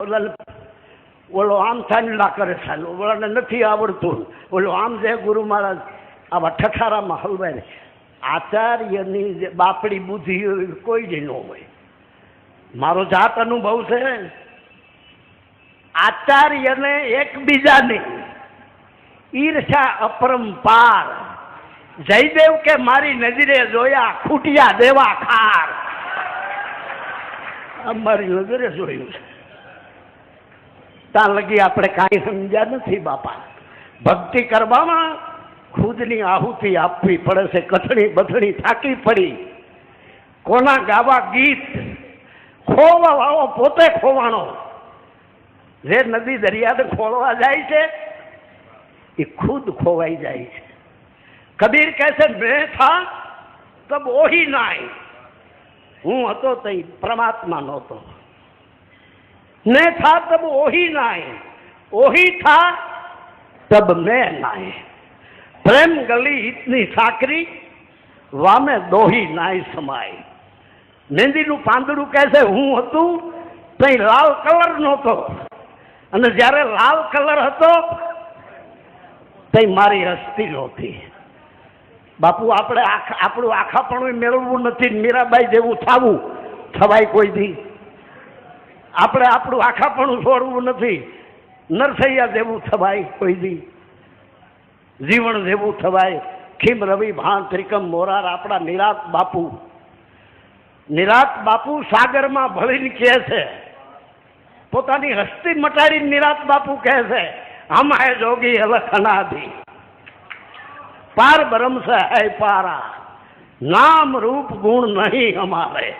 ઓલા ઓલો આમ થાંડલા કરે સાલું ઓલાને નથી આવડતું. ઓલો આમ જે ગુરુ મહારાજ આવા ઠઠારામાં હલવાય ને આચાર્યની જે બાપડી બુદ્ધિ કોઈ જ ન હોય. મારો જાત અનુભવ છે. આચાર્યને એકબીજાની ઈર્ષા અપરંપાર. જયદેવ કે મારી નજરે જોયા ખૂટિયા દેવા ખાર. અમારી મારી નજરે જોયું છે. ત્યાં લગી આપણે કાંઈ સમજ્યા નથી બાપા. ભક્તિ કરવામાં ખુદની આહુતિ આપવી પડે છે, કથણી બથણી થાકી પડી. કોના ગાવા ગીત ખોવા વાવો પોતે ખોવાણો જે નદી દરિયાને ખોળવા જાય છે, એ ખુદ ખોવાઈ જાય છે. કબીર કહે છે, મેં થા, તબ ઓહી નાય. હું હતો તઈ પરમાત્મા નહોતો. ને થા તબ ઓહી નાય ઓહી થા તબ મેં નાય પ્રેમ ગલી ઇતની સાકરી વામે દોહી નાય સમાય મહેંદીનું પાંદડું કહે છે હું હતું ત્યાં લાલ કલર નહોતો અને જ્યારે લાલ કલર હતો ત્યાં મારી હસ્તી નહોતી બાપુ આપણે આખા આપણું આખાપણું મેળવવું નથી મીરાબાઈ જેવું થવું થવાય કોઈ દી આપણે આપણું આખાપણું છોડવું નથી. નરસૈયા જેવું થવાય કોઈ દી. જીવણ જેવું થવાય. ખીમ રવિ ભાન ત્રિકમ મોરાર આપણા નિરાત બાપુ. નિરાત બાપુ સાગરમાં ભળીને કહે છે. પોતાની હસ્તી મટાડીને નિરાત બાપુ કહે છે હમ હે જોગી અલખ અનાધિ પાર બ્રહ્મ છે હૈ પારા. નામ રૂપ ગુણ નહીં હમારે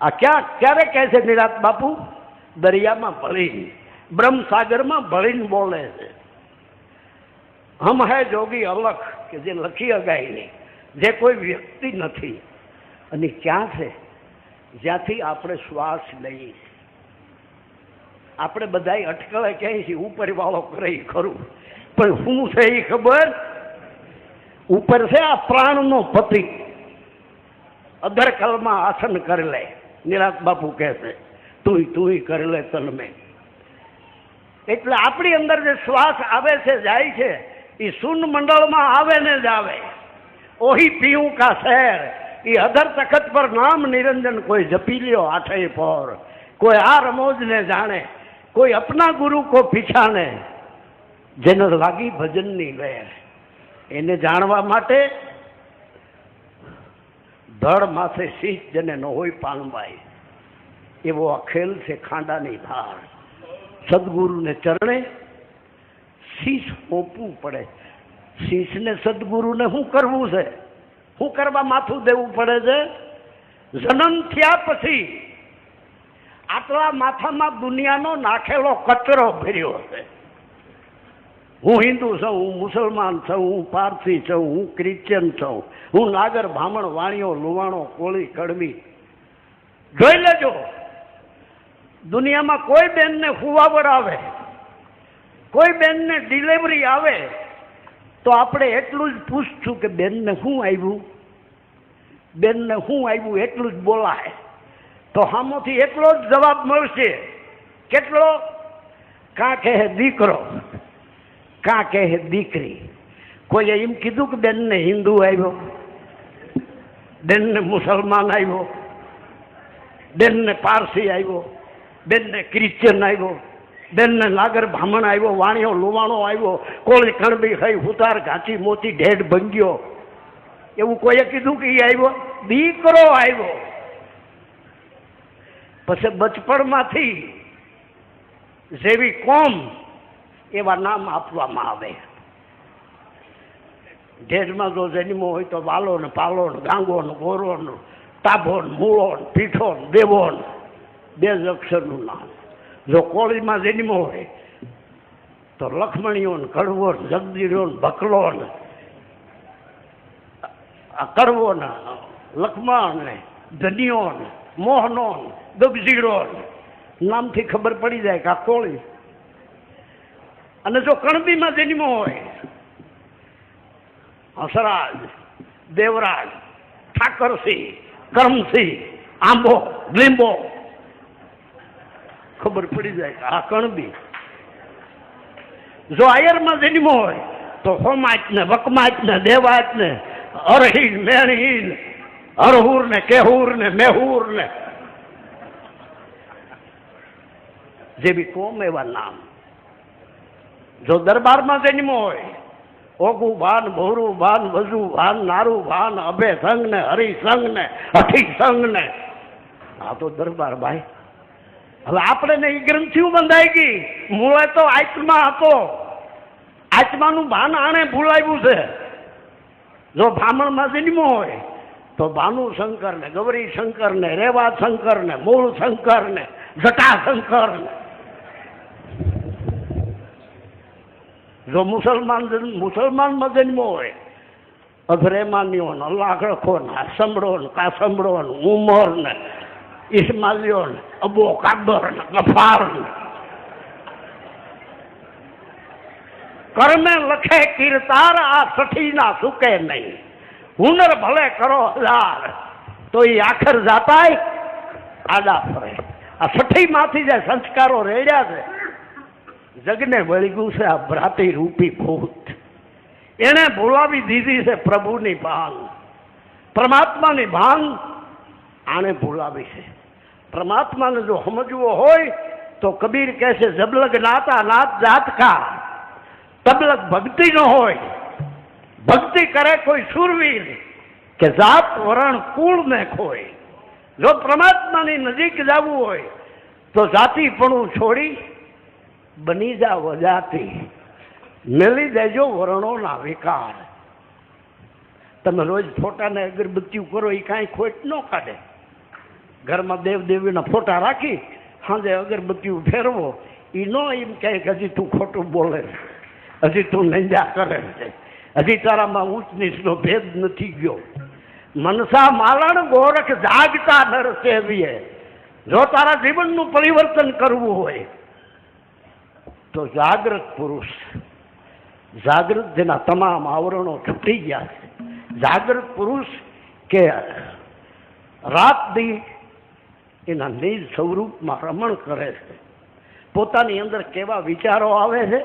આ ક્યાં ક્યારે કહે છે નિરાત બાપુ? દરિયામાં ભળીને, બ્રહ્મસાગરમાં ભળીને બોલે છે. હમ હે જોગી અલખ, કે જે લખી અગાય નહીં, જે કોઈ વ્યક્તિ નથી. અને ક્યાં છે? જ્યાંથી આપણે શ્વાસ લઈએ. આપણે બધાય અટકળે ક્યાંય છે ઉપર વાળો કરે ઈ ખરું. પણ શું છે એ ખબર? ઉપર છે આ પ્રાણનો પતિ. અધરકલમાં આસન કરી લે. નિરાત બાપુ કહેશે તું તું કરી લે તન એટલે આપણી અંદર જે શ્વાસ આવે છે, જાય છે, એ શૂન્ય મંડળમાં આવે ને જ આવે. ઓહી પીવું કા શહેર એ અધર તખત પર નામ નિરંજન કોઈ જપી લ્યો આઠે પર. કોઈ આ રમોજને જાણે, કોઈ અપના ગુરુ કો પીછાને જેને લાગી ભજનની વેર. એને જાણવા માટે ધડ માથે શીશ જેને ન હોય પાલમાય એવો આ છે ખાંડાની ધાર. સદગુરુને ચરણે શીશ હોપવું પડે. શીશને સદગુરુને શું કરવું છે? શું કરવા માથું દેવું પડે છે? જન્મ થયા પછી આટલા માથામાં દુનિયાનો નાખેલો કચરો ભર્યો છે. હું હિન્દુ છું, હું મુસલમાન છું, હું પારસી છું, હું ક્રિશ્ચિયન છું. હું નાગર, બ્રાહ્મણ, વાણિયો, લુવાણો, કોળી, કડવી. જોઈ લેજો. દુનિયામાં કોઈ બેનને ફુવાવર આવે, કોઈ બેનને ડિલિવરી આવે, તો આપણે એટલું જ પૂછશું કે બેનને શું આવ્યું બેનને શું આવ્યું એટલું જ બોલાય. તો સામોથી એટલો જ જવાબ મળશે. કેટલો? કાં કહે દીકરો. કાં કહે દીકરી? કોઈએ એમ કીધું કે બેનને હિન્દુ આવ્યો બેનને મુસલમાન આવ્યો બેનને પારસી આવ્યો બેનને ક્રિશ્ચિયન આવ્યો બેનને નાગર બ્રાહ્મણ આવ્યો વાણિયો લુવાણો આવ્યો કોળી કણબી ખાઈ હુતાર ઘાંચી મોતી ઢેઢ ભંગ્યો. એવું કોઈએ કીધું કે એ આવ્યો દીકરો આવ્યો પછી બચપણમાંથી જેવી કોમ એવા નામ આપવામાં આવે. ઢેરમાં જો જન્મો હોય તો વાલો ને પાલો ને ગાંગો ને ગોરો ને તાભો ને મૂળો ને પીઠો ને દેવો ને બે જ અક્ષરનું નામ. જો કોળીમાં જન્મો હોય તો લખમણીઓ ને કડવો ને જગદીરો ને ભકલો ને કડવો ને લખમણ ને ધનિયો ને મોહનો ને ગબજીરો નામથી ખબર પડી જાય કે આ કોળી અને જો કણબીમાં જન્મો હોય, હસરાજ, દેવરાજ, ઠાકરસિંહ, કરમસિંહ, આંબો, લીંબો, ખબર પડી જાય આ કણબી જો આયરમાં જન્મો હોય, તો હોમાચ ને વકમાચ ને દેવાચ ને અરહીન મેણહીન અરહુર ને કેહુર ને મેહુર ને જે બી કોમ એવા નામ. જો દરબારમાં જન્મો હોય ઓગુ ભાન, ભોરું ભાન વજુ ભાન, નારું ભાન, અભે સંગ ને હરિ સંગ ને અઠી ને આ તો દરબાર ભાઈ. હવે આપણે ને એ ગ્રંથિઓ બંધાઈ ગઈ. મૂળે તો આત્મા હતો. આત્માનું ભાન આણે ભૂલાવ્યું છે. જો બ્રાહ્મણમાં જન્મો હોય, તો ભાનુ શંકર ને ગૌરી શંકર ને રેવા શંકર ને મૂળ શંકર ને જટા ને જો મુસલમાન મુસલમાનમાં જન્મો હોય અધરેમાનીઓ ને લાખો ને સમડો ને અબો કાબર ને ગફાર ને કર્મે લખે કીર્તાર, આ સઠી ના સુકે નહીં. હુનર ભલે કરો હજાર તો એ આખર જાતાય આડા ફરે. આ સઠી માંથી જે સંસ્કારો રેડ્યા છે જગને વળી ગયું છે આ ભ્રાતી રૂપી ભૂત. એને ભૂલાવી દીધી છે પ્રભુની ભાન. પરમાત્માની ભાન આને ભૂલાવી છે. પરમાત્માને જો સમજવો હોય તો કબીર કહે છે, જબલગ નાતા નાત જાત કા તબલગ ભક્તિ ન હોય. ભક્તિ કરે કોઈ સુરવીર કે જાત વરણ કુળ ને ખોય. જો પરમાત્માની નજીક જવું હોય તો જાતિપણું છોડી બની જા વજાતી. મેલી દેજો વર્ણોના વિકાર. તમે રોજ ફોટાને અગરબત્તીઓ કરો એ કાંઈ ખોટ ન કાઢે. ઘરમાં દેવ દેવીના ફોટા રાખી સાંજે અગરબત્તીઓ ફેરવો. એ ન એમ કહે કે હજી તું ખોટું બોલે. હજી તું નિંદા કરે છે. હજી તારામાં ઊંચ નીચનો ભેદ નથી ગયો. મનસા માલણ ગોરખ જાગતા નર સેવીએ જો તારા જીવનનું પરિવર્તન કરવું હોય તો જાગૃત પુરુષ, જાગૃત જેના તમામ આવરણો છૂટી ગયા છે. જાગૃત પુરુષ કે રાત દી એના નિજ સ્વરૂપમાં રમણ કરે છે. પોતાની અંદર કેવા વિચારો આવે છે,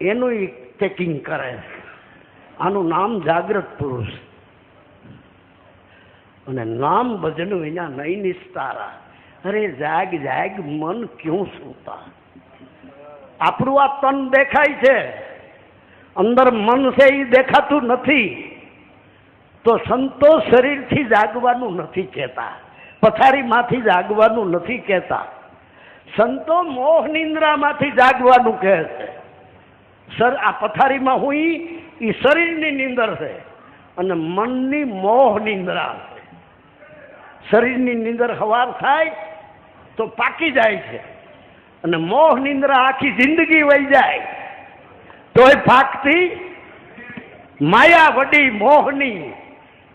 એનું ચેકિંગ કરે છે. આનું નામ જાગૃત પુરુષ. અને નામ ભજન વિના નૈ નિસ્તારા અરે જાગ જાગ, મન ક્યું સૂતા? આપણું આ તન દેખાય છે. અંદર મન છે એ દેખાતું નથી. તો સંતો શરીરથી જાગવાનું નથી કહેતા. પથારીમાંથી જાગવાનું નથી કહેતા. સંતો મોહ નિંદ્રામાંથી જાગવાનું કહે છે. સર, આ પથારીમાં હું એ શરીરની નિંદર છે. અને મનની મોહ નિંદ્રા છે. શરીરની નિંદર હવાર થાય તો પાકી જાય છે. અને મોહ નિંદ્રા આખી જિંદગી વહી જાય. તોય ફાકતી માયા વડી મોહની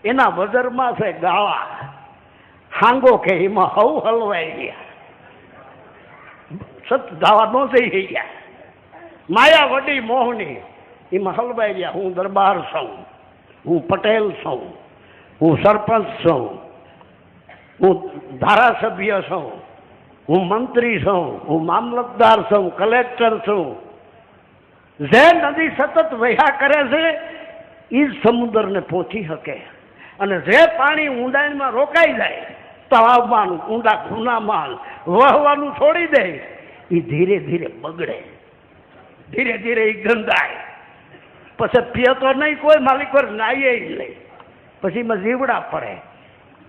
એના વજરમાં છે ગાળા. હાંગો કે એમાં હવ હલવાઈ ગયા. સત ધાવા નો જઈ ગયા. માયા વડી મોહની એમાં હલવાઈ ગયા. હું દરબાર છું, હું પટેલ છું, હું સરપંચ છું, હું ધારાસભ્ય છું. હું મંત્રી છું, હું મામલતદાર છું, કલેક્ટર છું. જે નદી સતત વહ્યા કરે છે એ જ સમુદ્રને પહોંચી શકે. અને જે પાણી ઊંડાઈમાં રોકાઈ જાય તળાવમાં ઊંડા ખૂનામાં વહવાનું છોડી દે એ ધીરે ધીરે બગડે. ધીરે ધીરે એ ગંધાય. પછી પીએ તો નહીં, કોઈ માલિક પર નાહીએ જ નહીં. પછી એમાં જીવડા પડે.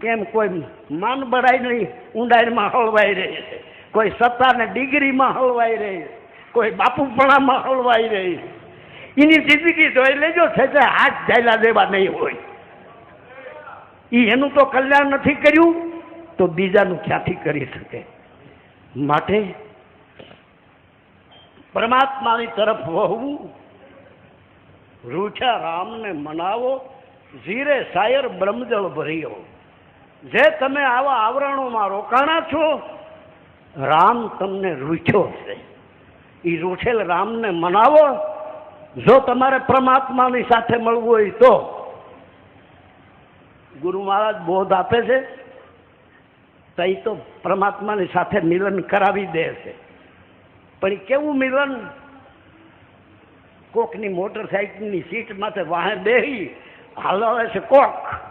કેમ કોઈ માન બળાય નહીં ઊંડાઈમાં હળવાઈ રહે છે. કોઈ સત્તાને ડિગ્રીમાં હળવાઈ રહે છે. કોઈ બાપુપણામાં હળવાઈ રહી એની જિંદગી જોઈ લેજો છે હાથ જાયલા દેવા નહીં હોય. એ એનું તો કલ્યાણ નથી કર્યું, તો બીજાનું ક્યાંથી કરી શકે? માટે પરમાત્માની તરફ વહવું રૂચા રામને મનાવો, ઝીરે શાયર બ્રહ્મજળ ભર્યો. જે તમે આવા આવરણોમાં રોકાણા છો, રામ તમને રૂઠ્યો છે. એ રૂઠેલ રામને મનાવો. જો તમારે પરમાત્માની સાથે મળવું હોય તો. ગુરુ મહારાજ બોધ આપે છે તો એ તો પરમાત્માની સાથે મિલન કરાવી દે છે. પણ કેવું મિલન? કોકની મોટરસાઇકલની સીટ માથે વાહે બેહી, હાલાવે છે કોક.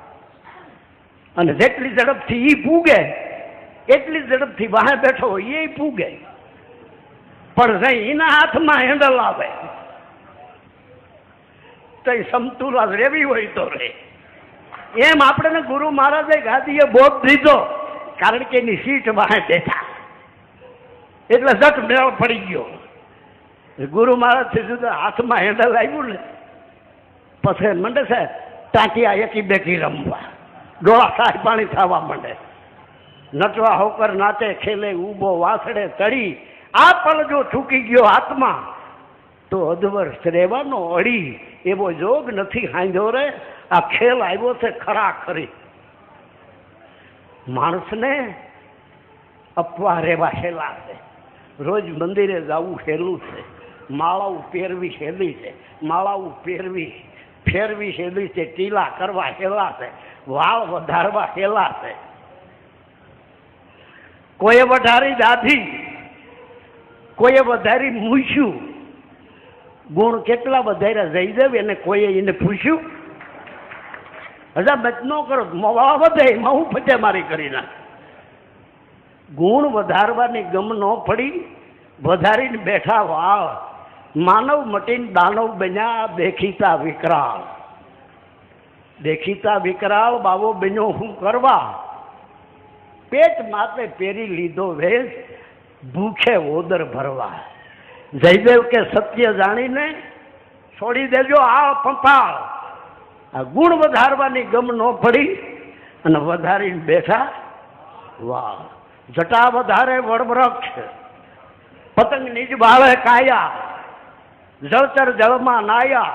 અને જેટલી ઝડપથી એ પૂગે એટલી ઝડપથી વાહે બેઠો હોય એ પૂગે. પણ એના હાથમાં હેન્ડલ આવે તો એ સમતુલા રેવી હોય તો રે એમ આપણે ગુરુ મહારાજે ગાદીએ બોધ દીધો કારણ કે એની સીટ વાહે બેઠા. એટલે ઝટ મેળ પડી ગયો. ગુરુ મહારાજથી જુદા હાથમાં હેન્ડલ આવ્યું ને પછી મંડે છે આ એકી બેકી રમવા. ડોળા થાય, પાણી થવા માંડે. નટવા હોકર નાચે ખેલે, ઊભો વાસડે ચડી. આ પલ જો થૂકી ગયો હાથમાં, તો અધવર્ષ શ્રેવાનો અડી. એવો જોગ નથી હાંધ્યો રે. આ ખેલ આવ્યો છે ખરા ખરી. માણસને અપવા રહેવા હેલા છે. રોજ મંદિરે જવું હેલું છે. માળાઓ પહેરવી હેલી છે. માળાઓ પહેરવી, ફેરવી હેલી છે. ટીલા કરવા હેલા છે. વાળ વધારવા હેલા છે. કોઈએ વધારી દાઢી કોઈએ વધારી મૂછ્યું, ગુણ કેટલા વધાર્યા જયદેવ એને કોઈએ એને પૂછ્યું? હજા મત ન કરો, વાવ વધે, એમાં હું ફટેમારી કરી નાખ. ગુણ વધારવાની ગમ ન પડી, વધારીને બેઠા વાવ. માનવ મટીને દાનવ બન્યા, દેખીતા વિકરાળ. દેખીતા વિકરાળ બાવો બન્યો હું કરવા. પેટ માથે પહેરી લીધો વેશ, ભૂખે ઓદર ભરવા. જયદેવ કે સત્ય જાણીને છોડી દેજો આ પંપાળ આ ગુણ વધારવાની ગમ ન પડી અને વધારીને બેઠા વાહ જટા વધારે વડવૃક્ષ, પતંગ નિજ બાળે કાયા. જળચર જળમાં નાયા.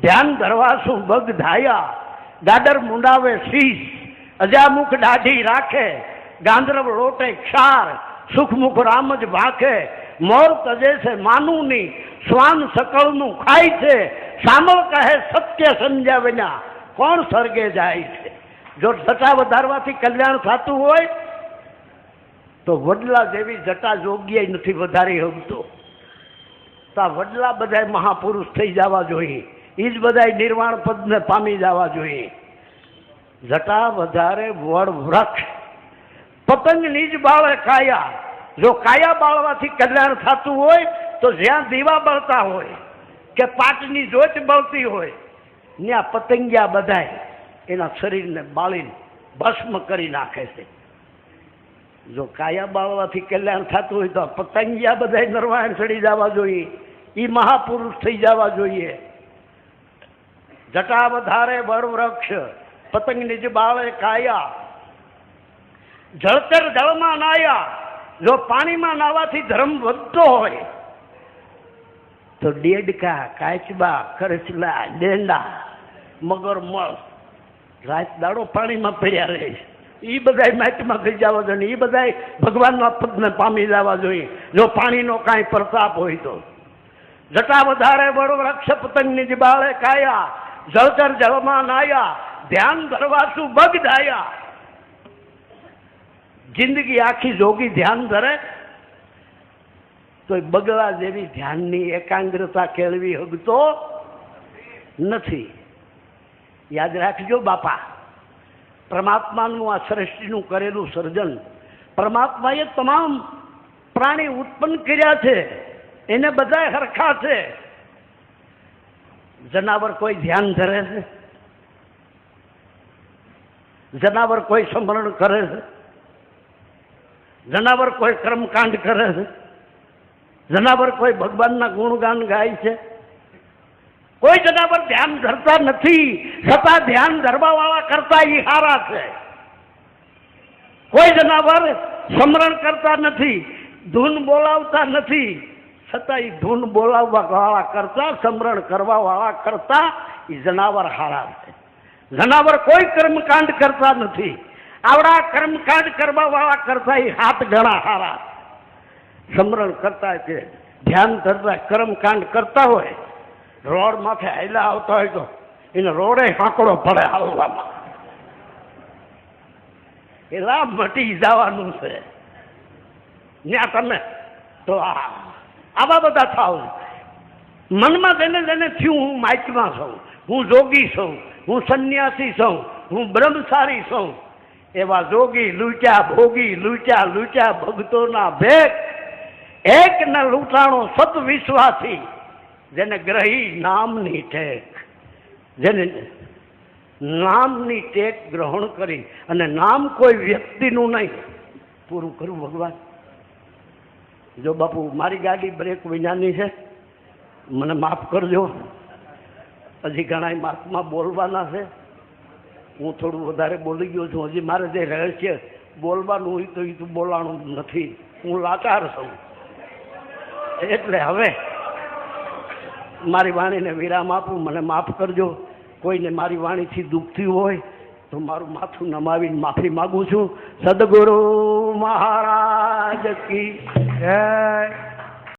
ધ્યાન ધરવા શું બગ ધાયા. ગાડર મુંડાવે શીશ, અજામુખ દાઢી રાખે, ગાંધરવ લોટે ક્ષાર, સુખમુખ રામ જ ભાખે, મોર તજે છે માનું ની શ્વાન સકળનું ખાય છે, સામળ કહે સત્ય સમજ્યા વિના, કોણ સ્વર્ગે જાય છે? જો જટા વધારવાથી કલ્યાણ થતું હોય, તો વડલા જેવી જટા જોગ્ય નથી વધારી શકતો. તો આ વડલા બધા મહાપુરુષ થઈ જવા જોઈએ. એ જ બધા નિર્વાણ પદને પામી જવા જોઈએ. જટા વધારે વડ વૃક્ષ. પતંગ જ બાળે કાયા જો કાયા બાળવાથી કલ્યાણ થતું હોય, તો જ્યાં દીવા બળતા હોય, કે પાટની જોત બળતી હોય ત્યાં પતંગિયા બધાય એના શરીરને બાળીને ભસ્મ કરી નાખે છે. જો કાયા બાળવાથી કલ્યાણ થતું હોય તો પતંગિયા બધાય નરવાયણ ચડી જવા જોઈએ. એ મહાપુરુષ થઈ જવા જોઈએ. જટા વધારે વડ વૃક્ષ પતંગ નિજ બાળે કાયા જળચર જળમાં નાયા, જો પાણીમાં નાવાથી ધર્મ વધતો હોય, તો ડેડકા, કાચબા કરચલા ડેંડા મગરમચ્છ રાત દાડો પાણીમાં પડ્યા રહે એ બધા માટીમાં થઈ જવા જોઈએ એ બધા ભગવાનના પદને પામી જવા જોઈએ. જો પાણીનો કાંઈ પ્રતાપ હોય તો. જટા વધારે વૃક્ષ પતંગની જ બાળે કાયા જળચર જળમાં નાયા, ધ્યાન ધરવાસુ બગ ધાયા. જિંદગી આખી જોગી ધ્યાન ધરે તો બગલા જેવી ધ્યાનની એકાગ્રતા કેળવી હગતો નથી. યાદ રાખજો બાપા, પરમાત્માનું આ સૃષ્ટિનું કરેલું સર્જન, પરમાત્માએ તમામ પ્રાણી ઉત્પન્ન કર્યા છે, એને બધા હરખા છે. જનાવર કોઈ ધ્યાન ધરે છે? જનાવર કોઈ સ્મરણ કરે છે? જનાવર કોઈ કર્મકાંડ કરે છે? જનાવર કોઈ ભગવાનના ગુણગાન ગાય છે? કોઈ જનાવર ધ્યાન ધરતા નથી. છતાં ધ્યાન ધરવાવાળા કરતા ઈ હારા છે. કોઈ જનાવર સ્મરણ કરતા નથી. ધૂન બોલાવતા નથી. છતાં એ ધૂન બોલાવવા વાળા કરતા, સ્મરણ કરવા વાળા કરતા એ જનાવર હારા છે. જનાવર કોઈ કર્મકાંડ કરતા નથી. આવડા કર્મકાંડ કરવા વાળા કરતા ઈ હાથ ગણા હારા સમરણ કરતા છે ધ્યાન ધરતા કર્મકાંડ કરતા હોય, રોડ માથે હાલ્યા આવતા હોય તો એને રોડે હાંકડો પડે હાલવામાં. એ લાભ મટી જવાનું છે. ત્યાં તમે તો આ આવા બધા થાવ મનમાં તેને જેને થયું હું માઇકમાં છું, હું જોગી છું, હું સંન્યાસી છું, હું બ્રહ્મચારી છું. એવા જોગી, લૂંટ્યા, ભોગી, લૂંટ્યા લૂંટ્યા ભક્તોના ભેગ એક ને લૂંટાણો સત વિશ્વાસી જેને ગ્રહી નામની ટેક. જેને નામની ટેક ગ્રહણ કરી અને નામ કોઈ વ્યક્તિનું નહીં, પૂરું કરું ભગવાન. જો બાપુ, મારી ગાડી બ્રેક વિનાની છે, મને માફ કરજો. હજી ઘણા માર્કમાં બોલવાના છે. હું થોડું વધારે બોલી ગયો છું. હજી મારે જે રહસ્ય બોલવાનું હોય તો એ તો બોલાણું નથી. હું લાચાર છું. એટલે હવે મારી વાણીને વિરામ આપું. મને માફ કરજો. કોઈને મારી વાણીથી દુઃખ હોય તો મારું માથું નમાવીને માફી માગું છું. સદગુરુ મહારાજ કી જય.